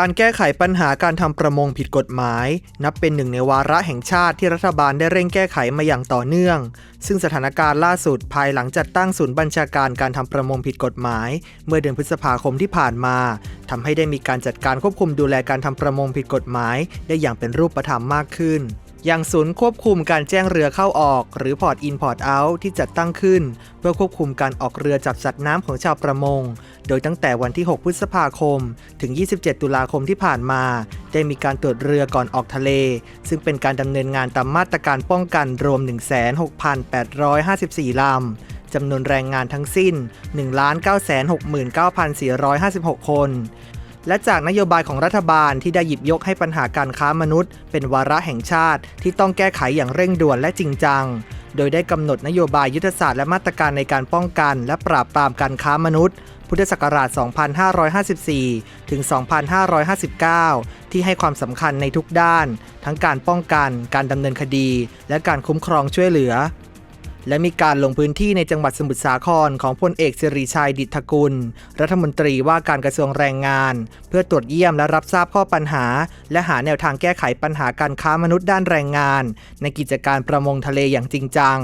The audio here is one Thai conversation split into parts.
การแก้ไขปัญหาการทำประมงผิดกฎหมาย นับเป็นหนึ่งในวาระแห่งชาติที่รัฐบาลได้เร่งแก้ไขมาอย่างต่อเนื่อง ซึ่งสถานการณ์ล่าสุดภายหลังจัดตั้งศูนย์บัญชาการการทำประมงผิดกฎหมาย เมื่อเดือนพฤษภาคมที่ผ่านมาทำให้ได้มีการจัดการควบคุมดูแลการทำประมงผิดกฎหมาย ได้อย่างเป็นรูปธรรมมากขึ้น อย่างศูนย์ควบคุมการแจ้งเรือเข้าออก หรือ Port In Port Out ที่จัดตั้งขึ้น เพื่อควบคุมการออกเรือจับสัตว์น้ำของชาวประมง โดยตั้งแต่วันที่ 6 พฤษภาคม ถึง 27 ตุลาคมที่ผ่านมา ได้มีการตรวจเรือก่อนออกทะเล ซึ่งเป็นการดำเนินงานตามมาตรการป้องกันรวม 16,854 ลำจำนวนแรงงานทั้งสิ้น 1,969,456 คน และจากนโยบายของรัฐบาลที่ได้หยิบยกให้ปัญหาการค้ามนุษย์ เป็นวาระแห่งชาติ ที่ต้องแก้ไขอย่างเร่งด่วนและจริงจัง โดยได้กำหนดนโยบายยุทธศาสตร์และมาตรการในการป้องกัน และปราบปรามการค้ามนุษย์ พุทธศักราช 2554 ถึง 2559 ที่ให้ความสำคัญในทุกด้าน ทั้งการป้องกัน การดำเนินคดี และการคุ้มครองช่วยเหลือ และมีการลงพื้นที่ในจังหวัดสมุทรสาครของพลเอกสิริชัยดิษฐกุล รัฐมนตรีว่าการกระทรวงแรงงาน เพื่อตรวจเยี่ยมและรับทราบข้อปัญหา และหาแนวทางแก้ไขปัญหาการค้ามนุษย์ด้านแรงงาน ในกิจการประมงทะเลอย่างจริงจัง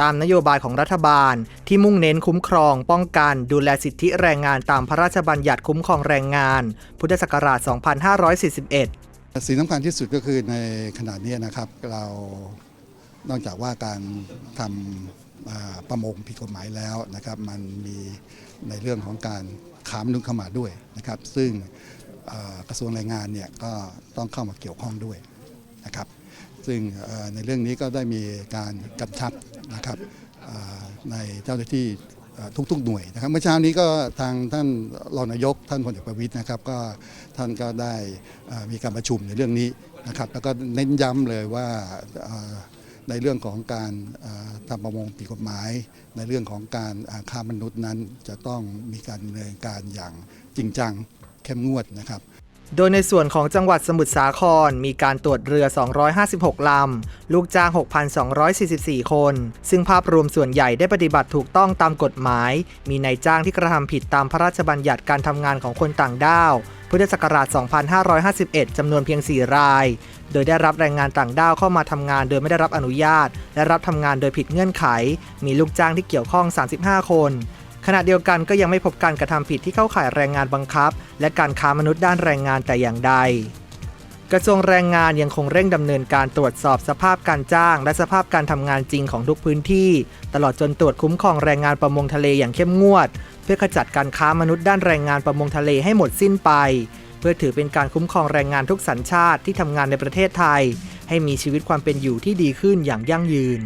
ตามนโยบายของรัฐบาล ที่มุ่งเน้นคุ้มครอง ป้องกัน ดูแลสิทธิแรงงานตามพระราชบัญญัติคุ้มครองแรงงาน พุทธศักราช 2541 สิ่งสำคัญที่สุดก็คือในขณะนี้นะครับเรา นอกจากว่าการทำประมงผิดกฎหมายแล้วนะครับมันมีในเรื่องของการค้ามนุษย์เข้ามาด้วยนะครับ ซึ่งกระทรวงแรงงานเนี่ยก็ต้องเข้ามาเกี่ยวข้องด้วยนะครับ ซึ่งในเรื่องนี้ก็ได้มีการกำชับนะครับในเจ้าหน้าที่ทุกๆหน่วยนะครับเมื่อเช้านี้ก็ทางท่านรองนายกท่านพลเอกประวิตยนะครับก็ท่านก็ได้มีการประชุมในเรื่องนี้นะครับ แล้วก็เน้นย้ำเลยว่า ในเรื่องของการทำประมงผิดกฎหมาย ในเรื่องของการเอ่อค้ามนุษย์นั้น จะต้องมีการดำเนินการอย่างจริงจังเข้มงวดนะครับโดยในส่วนของจังหวัดสมุทรสาคร มีการตรวจเรือ 256 ลำ ลูกจ้าง 6,244 คน ซึ่งภาพรวมส่วนใหญ่ได้ปฏิบัติถูกต้องตามกฎหมาย มีนายจ้างที่กระทำผิดตามพระราชบัญญัติการทำงานของคนต่างด้าว พุทธศักราช 2551 จำนวนเพียง 4 ราย โดยได้รับแรงงานต่างด้าวเข้ามาทำงานโดยไม่ได้รับอนุญาต และรับทำงานโดยผิดเงื่อนไข มีลูกจ้างที่เกี่ยวข้อง 35 คนขณะเดียวกันก็ยังไม่พบการกระทำผิดที่เข้าข่ายแรงงานบังคับ และการค้ามนุษย์ด้านแรงงานแต่อย่างใด กระทรวงแรงงานยังคงเร่งดำเนินการตรวจสอบสภาพการจ้าง และสภาพการทำงานจริงของทุกพื้นที่ ตลอดจนตรวจคุ้มครองแรงงานประมงทะเลอย่างเข้มงวด เพื่อขจัดการค้ามนุษย์ด้านแรงงานประมงทะเลให้หมดสิ้นไป พื่อถือเป็นการคุ้มครองแรงงานทุกสัญชาติที่ทำงานในประเทศไทย ให้มีชีวิตความเป็นอยู่ที่ดีขึ้นอย่างยั่งยืน